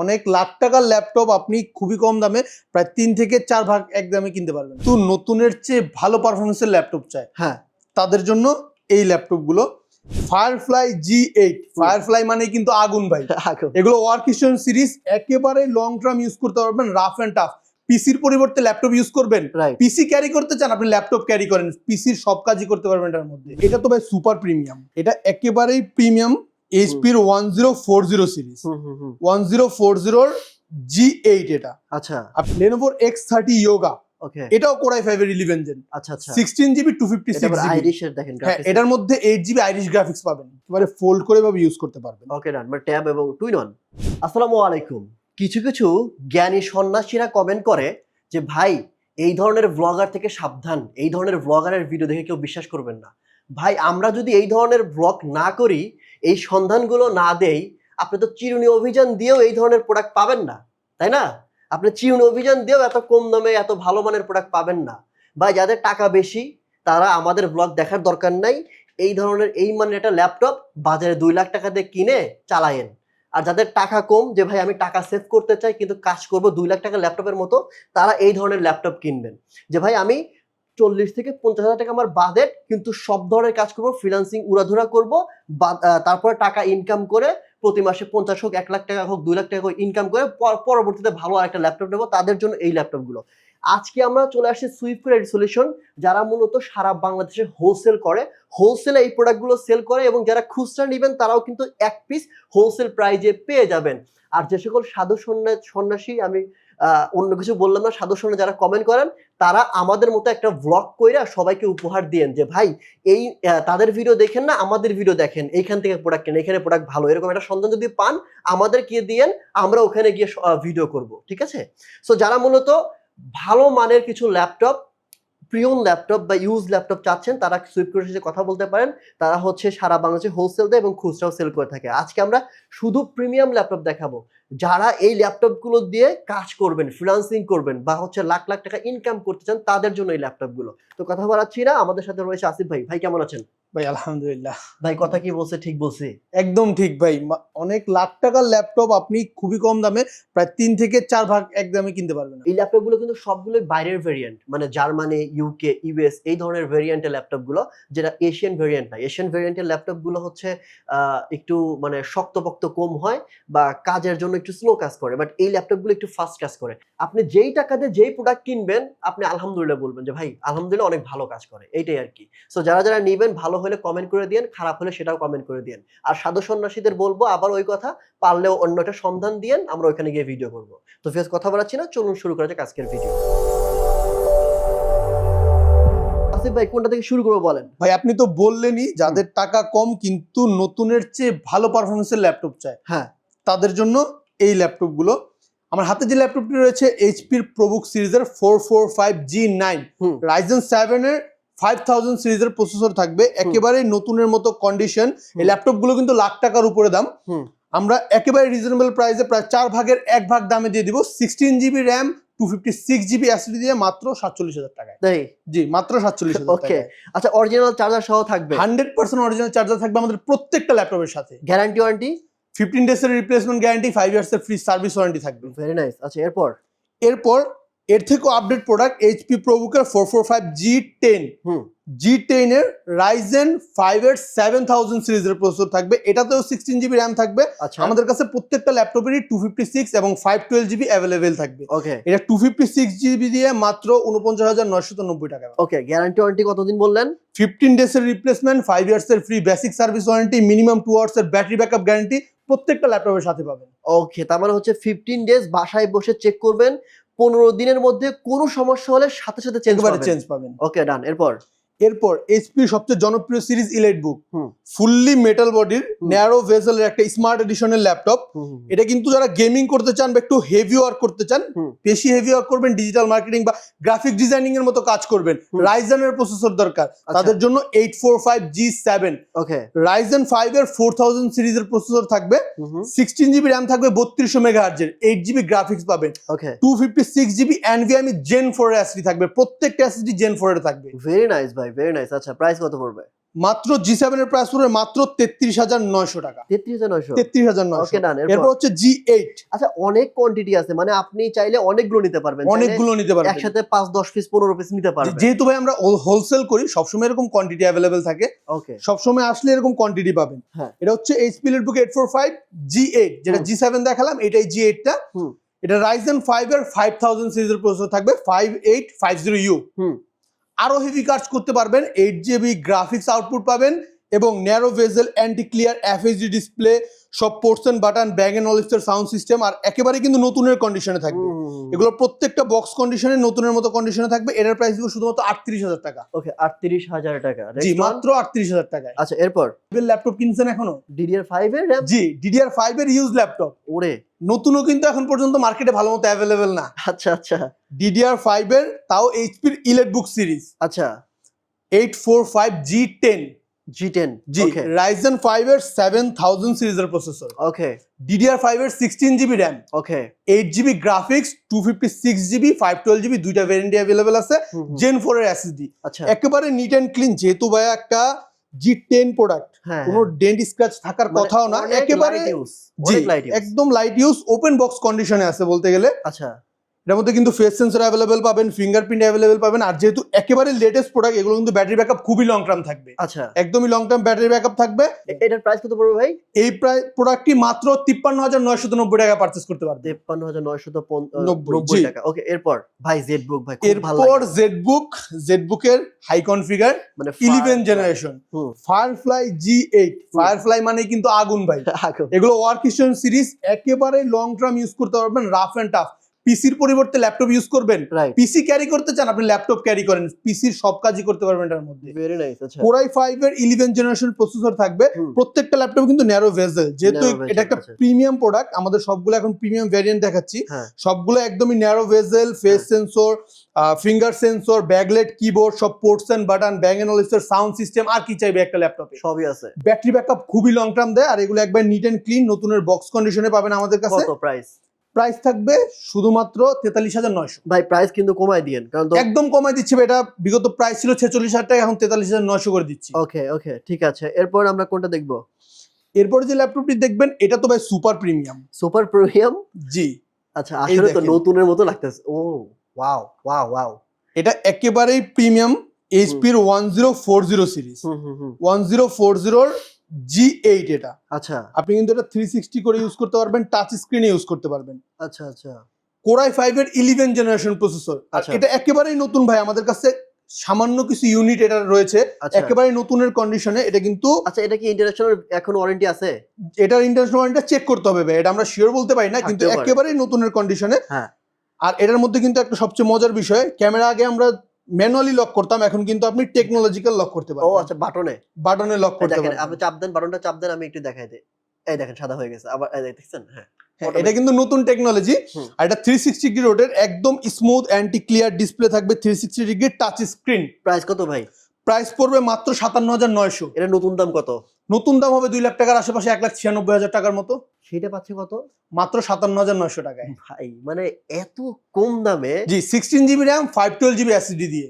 অনেক লাখ টাকার ল্যাপটপ আপনি খুবই কম দামে প্রায় তিন থেকে চার ভাগ এক দামে কিনতে পারবেন। তো নতুনের চেয়ে ভালো পারফরমেন্সের ল্যাপটপ চাই। হ্যাঁ তাদের জন্য এই ল্যাপটপগুলো ফায়ারফ্লাই জি এইট ফায়ারফ্লাই মানে কিন্তু আগুন ভাই। এগুলো ওয়ার্ক স্টেশন সিরিজ একেবারে লং টার্ম ইউজ করতে পারবেন রাফ অ্যান্ড টাফ পিসির পরিবর্তে ল্যাপটপ ইউজ করবেন। পিসি ক্যারি করতে চান আপনি ল্যাপটপ ক্যারি করেন। পিসির সব কাজই করতে পারবেন এটার মধ্যে। এটা তো ভাই সুপার প্রিমিয়াম এটা একেবারেই premium এইচপির one zero four zero series one zero four জিরোর জি এইট এটা। আচ্ছা। লেনোভোর এক্স থার্টি ইয়োগা এটাও কোরাই ফাইভের ইলেভেন জেন আচ্ছা আচ্ছা। Sixteen GB two fifty six GB আইরিশের দেখেন হ্যাঁ এটার মধ্যে এইট জিবি আইরিশ গ্রাফিক্স পাবেন। এবারে ফোল্ড করে ভাবে ইউজ করতে পারবেন। ওকে ডান মানে ট্যাব এবং টুইন অন আসসালামু আলাইকুম। কিছু কিছু জ্ঞানী সন্ন্যাসীরা কমেন্ট করে যে ভাই এই ধরনের ব্লগার থেকে সাবধান। এই ধরনের ব্লগারের ভিডিও দেখে কেউ বিশ্বাস করবেন না। ভাই আমরা যদি এই ধরনের ব্লগ না করি এই সন্ধানগুলো না দেই, আপনি তো চিরুনি অভিযান দিয়েও এই ধরনের প্রোডাক্ট পাবেন না, তাই না? আপনি চিরুনি অভিযান দিয়েও এত কম দামে, এত ভালো মানের প্রোডাক্ট পাবেন না। ভাই যাদের টাকা বেশি, তারা আমাদের ব্লগ দেখার দরকার নাই, এই ধরনের, এই মানের একটা ল্যাপটপ বাজারে দুই লাখ টাকা দিয়ে কিনে চালায়েন। আর যাদের টাকা কম, যে ভাই আমি টাকা সেভ করতে চাই, কিন্তু কাজ করব দুই লাখ টাকা ল্যাপটপের মতো, তারা এই ধরনের ল্যাপটপ কিনবেন। যে ভাই আমি চল্লিশ থেকে পঞ্চাশ হাজার টাকা আমার বাজেট কিন্তু সব ধরনের কাজ করব ফ্রিলান্সিং উড়াধুরা করব তারপরে টাকা ইনকাম করে প্রতি মাসে পঞ্চাশ হোক, এক লাখ টাকা হোক, দুই লাখ টাকা হোক ইনকাম করে পর- পরবর্তীতে ভালো একটা ল্যাপটপ নেব, তাদের জন্য এই ল্যাপটপগুলো আজকে আমরা চলে আসছি সুইফট সলিউশন যারা মূলত সারা বাংলাদেশে হোলসেল করে। হোলসেলে এই প্রোডাক্টগুলো সেল করে এবং যারা খুচরা নেবেন, তারাও কিন্তু এক পিস হোলসেল প্রাইজে পেয়ে যাবেন। আর যে সকল সাধু সন্ন্যাস, আমি অন্য কিছু বললাম না সাধু সন্ন্যাস যারা কমেন্ট করেন, তারা আমাদের মতো একটা ভ্লগ কইরা সবাইকে উপহার দিয়েন যে, ভাই, এই তাদের ভিডিও দেখেন না, আমাদের ভিডিও দেখেন, এইখান থেকে প্রোডাক্ট কেন এখানে প্রোডাক্ট ভালো। এরকম একটা সন্ধান যদি পান, আমাদের গিয়ে দিয়েন, আমরা ওখানে গিয়ে ভিডিও করব, ঠিক আছে? সো যারা মূলত ভালো মানের কিছু ল্যাপটপ প্রিয়ন ল্যাপটপ বা ইউজ ল্যাপটপ চাচ্ছেন, তারা সুইফট সাথে কথা বলতে পারেন। তারা হচ্ছে সারা বাংলাদেশে হোলসেল দেয় এবং খুচরাও সেল করে থাকে। আজকে আমরা শুধু প্রিমিয়াম ল্যাপটপ দেখাবো। যারা এই ল্যাপটপগুলো দিয়ে কাজ করবেন ফ্রিলান্সিং করবেন বা হচ্ছে লাখ লাখ টাকা ইনকাম করতে চান তাদের জন্য এই ল্যাপটপগুলো। তো কথা বলাচ্ছি না আমাদের সাথে রয়েছে আসিফ ভাই। ভাই কেমন আছেন? ভাই আলহামদুলিল্লাহ। ভাই কথা কি বলছে ঠিক বলছি? একদম ঠিক ভাই। অনেক লাখ টাকার ল্যাপটপ আপনি খুবই কম দামে প্রায় তিন থেকে চার ভাগ এক দামে কিনতে পারবেন। এই ল্যাপটপগুলো কিন্তু সবগুলোই বাইরের ভেরিয়েন্ট মানে জার্মানি ইউকে ইউএস এই ধরনের ভেরিয়েন্টের ল্যাপটপগুলো যেটা এশিয়ান ভেরিয়েন্ট না। এশিয়ান ভেরিয়েন্টের ল্যাপটপগুলো হচ্ছে আহ, একটু মানে শক্তপোক্ত কম হয় বা কাজের জন্য একটু স্লো কাজ করে বাট এই ল্যাপটপগুলো একটু ফাস্ট কাজ করে। আপনি যেই টাকাতে যেই প্রোডাক্ট কিনবেন আপনি আলহামদুলিল্লাহ বলবেন যে ভাই আলহামদুলিল্লাহ অনেক ভালো কাজ করে। এইটাই আর কি। সো যারা যারা নেবেন ভালো হলে কমেন্ট করে দিন খারাপ হলে সেটাও কমেন্ট করে দিন আর সাধু সন্ন্যাসীদের বলব আবার ওই কথা পারলেও অন্য একটা সন্ধান দিয়েন আমরা ওইখানে গিয়ে ভিডিও করব। তো ফেস কথা বলাচ্ছি না চলুন শুরু করা যাক আজকের ভিডিও আসিফ ভাই কোনটা থেকে শুরু করব বলেন? ভাই আপনি তো বললেনই যাদের টাকা কম কিন্তু নতুনের চেয়ে ভালো পারফরমেন্সের ল্যাপটপ চায়। হ্যাঁ। তাদের জন্য এই ল্যাপটপগুলো। আমার হাতে যে ল্যাপটপটি রয়েছে এইচপির প্রবুক সিরিজের four four five G nine. Ryzen সেভেনের ফাইভ থাউজেন্ড সিরিজের প্রসেসর থাকবে। একেবারে নতুনের মতো কন্ডিশন এই। ল্যাপটপগুলো কিন্তু লাখ টাকার উপরে দাম। আমরা একেবারে রিজনেবল প্রাইসে প্রায় চার ভাগের এক ভাগ দামে দিয়ে দিব। Sixteen GB RAM two fifty six GB SD দিয়ে মাত্র সাতচল্লিশ হাজার টাকায়। তাই? জি মাত্র সাতচল্লিশ হাজার ওকে আচ্ছা অরিজিনাল চার্জার সহ থাকবে? হান্ড্রেড পার্সেন্ট অরিজিনাল চার্জার থাকবে আমাদের প্রত্যেকটা ল্যাপটপের সাথে। গ্যারান্টি ওয়ারেন্টি ফিফটিন ডেজ এর রিপ্লেসমেন্ট গ্যারান্টি ফাইভ ইয়ার্স এর ফ্রি সার্ভিস ওয়ারেন্টি থাকবে। ভেরি নাইস আচ্ছা এরপর? এরপর এর থেকেও update product HP প্রবুকের four four five G ten hmm. G টেনের রাইজেন ফাইভ এর সেভেন থাউজেন্ড সিরিজের প্রসেসর থাকবে। এটাতেও সিক্সটিন জিবি র্যাম থাকবে। আচ্ছা। আমাদের কাছে প্রত্যেকটা ল্যাপটপেরই টু ফিফটি সিক্স এবং ফাইভ টুয়েলভ জিবি অ্যাভেলেবেল থাকবে। ওকে এটা টু ফিফটি সিক্স জিবি দিয়ে মাত্র উনপঞ্চাশ হাজার নয়শত নব্বই টাকা। ওকে গ্যারান্টি ওয়ারেন্টি কতদিন বললেন? ফিফটিন ডেজ এর রিপ্লেসমেন্ট ফাইভ ইয়ার্স এর free basic service warranty minimum two hours এর ব্যাটারি ব্যাকআপ গ্যারান্টি প্রত্যেকটা ল্যাপটপের সাথে পাবেন। ওকে তার মানে হচ্ছে ফিফটিন ডেজ বাসায় বসে চেক করবেন পনেরো দিনের মধ্যে কোনো সমস্যা হলে সাথে সাথে চেঞ্জ চেঞ্জ পাবেন। ওকে ডান এরপর? এরপর এইচপি সবচেয়ে জনপ্রিয় series EliteBook fully metal বডির। ন্যারো ভেসেলের একটা স্মার্ট এডিশনের ল্যাপটপ এটা কিন্তু যারা গেমিং করতে চান বা একটু হেভি ওয়ার্ক করতে চান বেশি হেভি ওয়ার্ক করবেন ডিজিটাল মার্কেটিং বা গ্রাফিক ডিজাইনিং এর মতো কাজ করবেন। রাইজেনের প্রসেসর দরকার। আচ্ছা। তাদের জন্য eight four five G seven okay Ryzen five এর ফোর থাউজেন্ড সিরিজের প্রসেসর থাকবে। সিক্সটিন জিবি র্যাম থাকবে বত্রিশশো মেগা হার্জের এইট জিবি গ্রাফিক্স পাবেন। Okay two fifty six GB NVMe gen four SD থাকবে। প্রত্যেকটা এসডি জেন ফোর এর থাকবে। ভেরি নাইস ভাই। ভেরি নাইস আচ্ছা প্রাইস কত পড়বে? মাত্র জি সেভেন এর প্রাইস পড়বে মাত্র তেত্রিশ হাজার নয়শো টাকা। তেত্রিশ হাজার নয়শো। তেত্রিশ হাজার নয়শো। এরপর হচ্ছে জি এইট আচ্ছা অনেক কোয়ান্টিটি আছে মানে আপনি চাইলে অনেকগুলো নিতে পারবেন। অনেকগুলো নিতে পারবেন। একসাথে পাঁচ দশ পিস পনেরো পিস নিতে পারবেন। যেহেতু ভাই আমরা হোলসেল করি সবসময় এরকম কোয়ান্টিটি অ্যাভেলেবেল থাকে। ওকে সবসময় আসলে এরকম কোয়ান্টিটি পাবেন। হ্যাঁ। এটা হচ্ছে HP book eight four five G eight যেটা জি সেভেন দেখালাম এটাই জি এইটটা হুম। এটা রাইজেন ফাইভ এর ফাইভ থাউজেন্ড সিরিজের প্রসেসর থাকবে five eight five zero U hmm. আরও হেভি কাজ করতে পারবেন। এইট জিবি গ্রাফিক্স আউটপুট পাবেন। এবং narrow bezel anti clear FHD display সব ports button Bang and Olufsen sound system আর একেবারে কিন্তু নতুনের কন্ডিশনে থাকবে। এগুলো প্রত্যেকটা বক্স কন্ডিশনে নতুনের মতো কন্ডিশনে থাকবে। এটার প্রাইস দিব শুধুমাত্র আটত্রিশ হাজার টাকা। ওকে আটত্রিশ হাজার টাকা। জি মাত্র আটত্রিশ হাজার টাকা আচ্ছা এরপর? ল্যাপটপ কিনছেন এখনও? ডিডিআর ফাইভ এর জি ডিডিআর ফাইভ এর ইউজ ল্যাপটপ ওরে। নতুনও কিন্তু এখন পর্যন্ত মার্কেটে ভালো মতো অ্যাভেলেবেল না। আচ্ছা আচ্ছা। ডিডিআর ফাইভ এর তাও এইচপির ইলেট বুক সিরিজ আচ্ছা। Eight four five G ten G ten G okay Ryzen five এর সেভেন থাউজেন্ড সিরিজের প্রসেসর ওকে ডিডিআর ফাইভ এর sixteen GB RAM okay GB graphics GB GB দুইটা ভ্যারিয়েন্টে অ্যাভেলেবেল আছে। জেন ফোর এর SSD আচ্ছা। একেবারে নিট অ্যান্ড ক্লিন যেহেতু ভাইয়া একটা জি টেন প্রোডাক্ট হ্যাঁ কোনো ডেন্ট স্ক্র্যাচ থাকার কথাও না একেবারে একদম লাইট ইউজ ওপেন বক্স কন্ডিশনে আছে বলতে গেলে। আচ্ছা। এটার মধ্যে কিন্তু ফেস সেন্সর অ্যাভেলেবেল পাবেন ফিঙ্গারপ্রিন্ট অ্যাভেলেবেল পাবেন আর যেহেতু একেবারে লেটেস্ট প্রোডাক্ট এগুলো কিন্তু ব্যাটারি ব্যাকআপ খুবই লং টার্ম থাকবে। আচ্ছা। একদমই লং টার্ম ব্যাটারি ব্যাকআপ থাকবে। এটার প্রাইস কত পড়বে ভাই? এই প্রায় প্রোডাক্টটি মাত্র তিপ্পান্ন হাজার নয়শো নব্বই টাকা পারচেস করতে পারবে। তেপ্পান্ন হাজার নয়শত নব্বই, নব্বই জি। টাকা। ওকে এরপর ভাই জেড বুক ভাই খুব ভালো এরপর জেড বুক জেড বুকের হাই কনফিগার মানে eleven fire- generation hmm. Firefly G eight Firefly মানে কিন্তু আগুন ভাই। এগুলো ওয়ার্ক সিরিজ একেবারে লং টার্ম ইউজ করতে পারবেন রাফ এন্ড টাফ পিসির পরিবর্তে ল্যাপটপ ইউজ করবেন। পিসি ক্যারি করতে চান আপনি ল্যাপটপ ক্যারি করেন। পিসির সব কাজই করতে পারবেন এটার মধ্যে। ভেরি নাইস আচ্ছা। এর ইলেভেন জেনারেশন প্রসেসর থাকবে। প্রত্যেকটা ল্যাপটপ কিন্তু ন্যারো ভেজেল যেহেতু এটা একটা আচ্ছা। প্রিমিয়াম প্রোডাক্ট আমাদের সবগুলো এখন প্রিমিয়াম ভ্যারিয়েন্ট দেখাচ্ছি। হ্যাঁ। সবগুলো একদমই narrow bezel face sensor finger sensor backlit keyboard সব ports and button Bang and অলিস্টার sound system আর কি চাইবে একটা ল্যাপটপে সবই আছে। ব্যাটারি ব্যাকআপ খুবই লং টার্ম দেয় আর এগুলো একবার নিট এন্ড ক্লিন নতুনের বক্স কন্ডিশনে পাবেন আমাদের কাছে। কত প্রাইস প্রাইস থাকবে শুধুমাত্র তেতাল্লিশ হাজার নয়শো। ভাই প্রাইস কিন্তু কমাই দিয়েন কারণ একদম কমাই দিচ্ছি এটা বিগত প্রাইস ছিল ছেচল্লিশ হাজার টাকা এখন তেতাল্লিশ হাজার নয়শো করে দিচ্ছি। ওকে ওকে ঠিক আছে। এরপর আমরা কোনটা দেখব? এরপর যে ল্যাপটপটি দেখবেন এটা তো ভাই সুপার প্রিমিয়াম সুপার প্রিমিয়াম জি। আচ্ছা আসলে তো নতুনের মতো লাগতেছে। ও ওয়াও ওয়াও ওয়াও এটা একেবারেই premium এইচপির one zero four zero series hmm hmm hmm. One zero four জিরোর জি এইট এটা। আচ্ছা। আপনি কিন্তু এটা থ্রি সিক্সটি করে ইউজ করতে পারবেন টাচ স্ক্রিনে ইউজ করতে পারবেন। আচ্ছা আচ্ছা। কোরাই ফাইভ এর ইলেভেন জেনারেশন প্রসেসর। এটা একেবারেই নতুন ভাই আমাদের কাছে সামান্য কিছু ইউনিট এটা রয়েছে। আচ্ছা। একেবারেই নতুনের কন্ডিশনে এটা কিন্তু আচ্ছা এটা কি ইন্টারন্যাশনাল এখন ওয়ারেন্টি আছে? এটার ইন্টারন্যাশনাল ওয়ারেন্টি চেক করতে হবে ভাই এটা আমরা শিওর বলতে পারি না কিন্তু। একেবারেই নতুনের কন্ডিশনে হ্যাঁ। আর এটার মধ্যে কিন্তু একটা সবচেয়ে মজার বিষয় ক্যামেরা আগে আমরা ম্যানুয়ালি লক করতাম এখন কিন্তু আপনি টেকনোলজিক্যাল লক করতে ও আচ্ছা বাটনে? বাটনে লক করতে পারেন পারবেন। আপনি চাপ দেন বাটনটা চাপ দেন আমি একটু দেখাই দিই। এই দেখেন সাদা হয়ে গেছে। আবার এই দেখছেন? হ্যাঁ। হ্যাঁ, এটা কিন্তু নতুন টেকনোলজি আর এটা থ্রি সিক্সটি ডিগ্রি রোডের একদম স্মুথ অ্যান্টি ক্লিয়ার ডিসপ্লে থাকবে three sixty degree touch screen price কত ভাই? প্রাইস পড়বে মাত্র সাতান্ন হাজার নয়শো। এটা নতুন দাম কত? নতুন দাম হবে দুই লাখ টাকার আশেপাশে এক লাখ ছিয়ানব্বই হাজার টাকার মতো। সেটা পাচ্ছে কত? মাত্র সাতান্ন হাজার নয়শো টাকায়। ভাই মানে এত কম দামে? জি sixteen GB RAM five twelve GB SSD দিয়ে।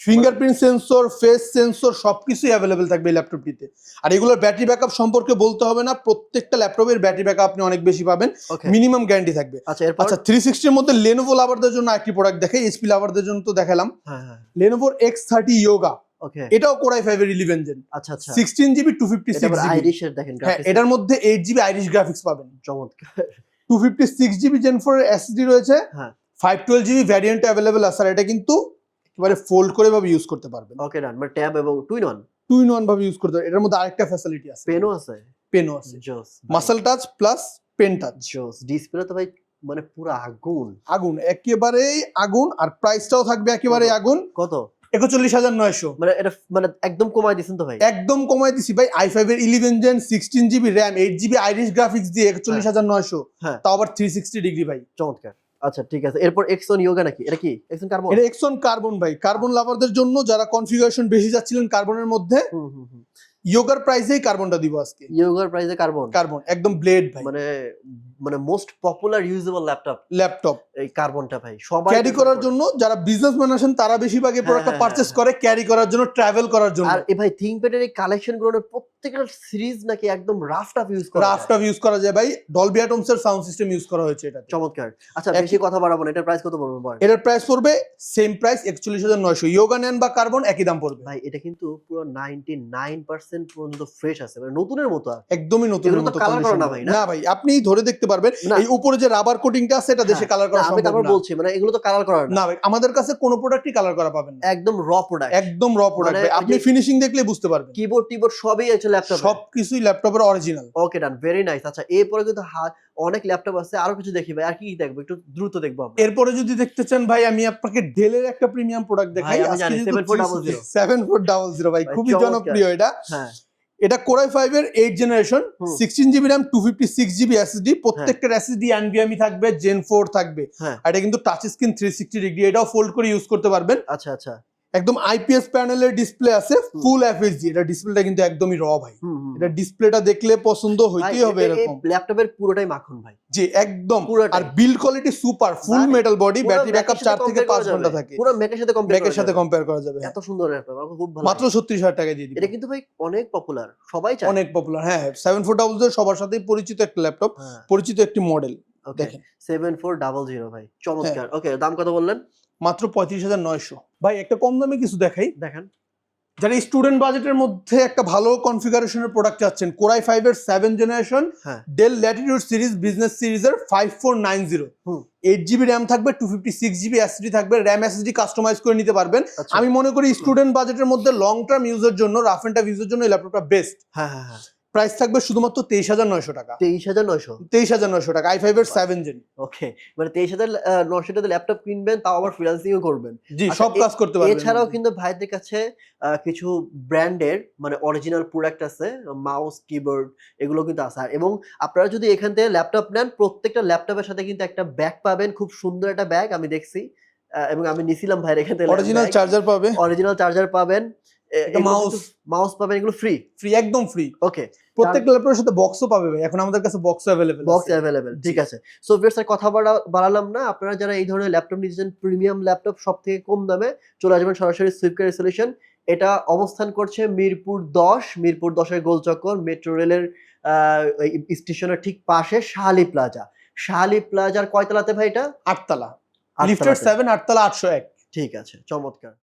ফিঙ্গারপ্রিন্ট সেন্সর ফেস সেন্সর সবকিছুই অ্যাভেলেবেল থাকবে এই ল্যাপটপটিতে আর এগুলোর ব্যাটারি ব্যাকআপ সম্পর্কে বলতে হবে না প্রত্যেকটা ল্যাপটপের ব্যাটারি ব্যাকআপ আপনি অনেক বেশি পাবেন। মিনিমাম গ্যারান্টি থাকবে। আচ্ছা আচ্ছা থ্রি সিক্সটির মধ্যে লেনোভো লাভারদের জন্য একটি প্রোডাক্ট দেখে এইচপি লাভারদের জন্য তো দেখালাম। হ্যাঁ হ্যাঁ। লেনোভোর এক্স থার্টি ইয়োগা এটাও কোরাই ফাইভের ইলেভেন জেন আচ্ছা আচ্ছা। Sixteen GB two fifty six GB আইরিশের দেখেন হ্যাঁ এটার মধ্যে এইট জিবি আইরিশ গ্রাফিক্স পাবেন। চমৎকার। Two fifty six GB gen four SD রয়েছে। হ্যাঁ। Five twelve GB variant available আছে। আর এটা কিন্তু একেবারে ফোল্ড করে ভাবে ইউজ করতে পারবেন। ওকে ডান মানে ট্যাব এবং twin on two in one ভাবে ইউজ করতে পারবেন। এটার মধ্যে আরেকটা ফ্যাসিলিটি আছে। পেনও আছে? পেনও আছে। জোস মাসেল টাচ প্লাস পেন টাচ জোস ডিসপ্লে তো ভাই মানে পুরো আগুন। আগুন একেবারেই আগুন। আর প্রাইসটাও থাকবে একেবারে আগুন। কত? একচল্লিশ হাজার নয়শো। মানে এটা মানে একদম কমাই দিছেন তো ভাই? একদম কমাই দিছি ভাই আই ফাইভ এর eleven gen sixteen GB RAM eight GB Iris graphics দিয়ে একচল্লিশ হাজার নয়শো। হ্যাঁ। তাও আবার থ্রি সিক্সটি ডিগ্রি ভাই। চমৎকার। আচ্ছা ঠিক আছে। এরপর এক্সন ইয়োগা নাকি? এটা কি? এক্সন কার্বন এটা এক্সন কার্বন ভাই। কার্বন লাভারদের জন্য যারা কনফিগারেশন বেশি যাচ্ছিলেন কার্বনের মধ্যে ইয়োগার প্রাইসেই কার্বনটা দিব আজকে। ইয়োগার প্রাইসে কার্বন কার্বন একদম ব্লেড ভাই। মানে মানে most popular usable laptop laptop এই কার্বনটা ভাই। সবাই ক্যারি করার জন্য যারা বিজনেসম্যান আছেন তারা বেশিরভাগ এই প্রোডাক্টটা হ্যাঁ, পারচেস হ্যাঁ, করে ক্যারি করার জন্য ট্রাভেল করার জন্য। আর এ ভাই থিংকপ্যাডের এই কালেকশনগুলোর প্রত্যেকটা সিরিজ নাকি একদম রাফ টাফ ইউজ করা যায়। রাফটপ ইউজ করা যায় ভাই। ডলবি অ্যাটমস এর সাউন্ড সিস্টেম ইউজ করা হয়েছে এটা চমৎকার। আচ্ছা বেশি কথা বাড়াবো না এটার প্রাইস কত পড়বে বল? এটার প্রাইস পড়বে সেম প্রাইস একচল্লিশ হাজার নয়শো। ইয়োগা নেন বা কার্বন একই দাম পড়বে। ভাই এটা কিন্তু পুরো নাইনটি নাইন পার্সেন্ট পর্যন্ত ফ্রেশ আছে। মানে নতুনের মতো একদমই নতুন এগুলো তো colour করা না ভাই? না? ভাই আপনি ধরে দেখতে পারবেন। এই উপরে যে রাবার কোটিংটা আছে এটা দেশে হ্যাঁ, কালার করা সম্ভব না। বলছি মানে এগুলো তো কালার করার না। আমাদের কাছে কোনো প্রোডাক্টই কালার করা পাবেন না। একদম র প্রোডাক্ট একদম র প্রোডাক্ট মানে আপনি ফিনিশিং দেখলে বুঝতে পারবেন। কিবোর্ড টিবোর্ড সবই আছে ল্যাপটপ সবকিছুই ল্যাপটপের original okay done very nice আচ্ছা এরপরে কিন্তু অনেক ল্যাপটপ আছে। আরও কিছু দেখি ভাই। আর কি কি দেখব? একটু দ্রুত দেখব আমরা। এরপরে যদি দেখতে চান ভাই আমি আপনাকে ডেলের একটা প্রিমিয়াম প্রোডাক্ট দেখাই। আমি জানি, 7400 সেভেন ফোর ডাবল জিরো ভাই। ভাই, খুবই জনপ্রিয় এটা। হ্যাঁ। এটা কোরাই ফাইভ এর eight generation sixteen GB RAM two fifty six GB SSD প্রত্যেকটার এসএসডি এনভিএমই থাকবে জেন ফোর থাকবে। হ্যাঁ। এটা কিন্তু touch screen three sixty degree এটাও ফোল্ড করে ইউজ করতে পারবেন। আচ্ছা আচ্ছা। একদম আইপিএস প্যানেলের ডিসপ্লে আছে ফুল এফএসডি এটা ডিসপ্লেটা কিন্তু একদমই র ভাই। এটা ডিসপ্লেটা দেখলে পছন্দ হইতেই হবে এরকম। ল্যাপটপের পুরোটাই মাখন ভাই। জি একদম। আর build quality super full metal body battery backup Mac-এর চার থেকে compare পাঁচ ঘণ্টা থাকে। পুরো ম্যাকের সাথে কম্পেয়ার ব্যাকের সাথে কম্পেয়ার করা যাবে। এত সুন্দর ল্যাপটপ আমার খুব ভালো মাত্র লাগে। ছত্রিশ হাজার টাকা দিয়ে দিবে। এটা কিন্তু ভাই অনেক পপুলার সবাই চায়। অনেক পপুলার হ্যাঁ সেভেন ফোর ডাবল সবার সাথেই পরিচিত একটা ল্যাপটপ হ্যাঁ। পরিচিত একটি মডেল ওকে দেখেন। সেভেন ফোর ডাবল জিরো ভাই চমৎকার। হ্যাঁ। ওকে দাম কত বললেন? মাত্র পঁয়ত্রিশ হাজার নয়শো। ভাই একটা কম দামে কিছু দেখাই। দেখেন। যারা স্টুডেন্ট বাজেটের মধ্যে একটা ভালো কনফিগারেশনের প্রোডাক্ট চাচ্ছেন কোরাই ফাইভ এর সেভেন জেনারেশন হ্যাঁ। ডেল ল্যাটিটিউড সিরিজ বিজনেস সিরিজের five four nine zero. Eight GB RAM থাকবে two fifty six GB SD থাকবে র্যাম এসডি কাস্টমাইজ করে নিতে পারবেন। আচ্ছা। আমি মনে করি স্টুডেন্ট বাজেটের মধ্যে লং টার্ম ইউজের জন্য রাফ এন্ড টাফ ইউজের জন্য এই ল্যাপটপটা বেস্ট হ্যাঁ হ্যাঁ হ্যাঁ। প্রাইস থাকবে শুধুমাত্র তেইশ হাজার নয়শো টাকা। তেইশ হাজার নয়শো? তেইশ হাজার নয়শো টাকা। আই ফাইভ এর সেভেন জেন ওকে মানে তেইশ হাজার নয়শো টাকা ল্যাপটপ কিনবেন তাও আবার ফ্রিলান্সিংও করবেন। জি আচ্ছা, সব কাজ করতে পারবেন। এছাড়াও কিন্তু ভাইদের কাছে কিছু ব্র্যান্ডের মানে অরিজিনাল প্রোডাক্ট আছে মাউস কিবোর্ড এগুলো কিন্তু আছে। আর এবং আপনারা যদি এখান থেকে ল্যাপটপ নেন প্রত্যেকটা ল্যাপটপের সাথে কিন্তু একটা ব্যাগ পাবেন খুব সুন্দর একটা ব্যাগ আমি দেখছি। এবং আমি নিছিলাম ভাইয়ের এখান থেকে অরিজিনাল চার্জার পাবে। অরিজিনাল চার্জার পাবেন। Mouse। মাউস পাবেন এগুলো ফ্রি ফ্রি একদম ফ্রি ওকে প্রত্যেকটা ল্যাপটপের সাথে বক্সও পাবে ভাই। এখন আমাদের কাছে বক্স অ্যাভেলেবেল বক্স অ্যাভেলেবেল ঠিক আছে। সো ভিউয়ার্স আর কথা বাড়া- বাড়ালাম না। আপনারা যারা এই ধরনের ল্যাপটপ নিতে প্রিমিয়াম ল্যাপটপ সব থেকে কম দামে চলে আসবেন সরাসরি সুইপকার সলিউশন এটা অবস্থান করছে মিরপুর দশ মিরপুর দশের গোলচক্কর মেট্রো রেলের স্টেশনের ঠিক পাশে শাহালি প্লাজা শাহালি প্লাজার কয়তলাতে ভাই এটা? আটতলা। সেভেন আটতলা আটশো এক। ঠিক আছে চমৎকার।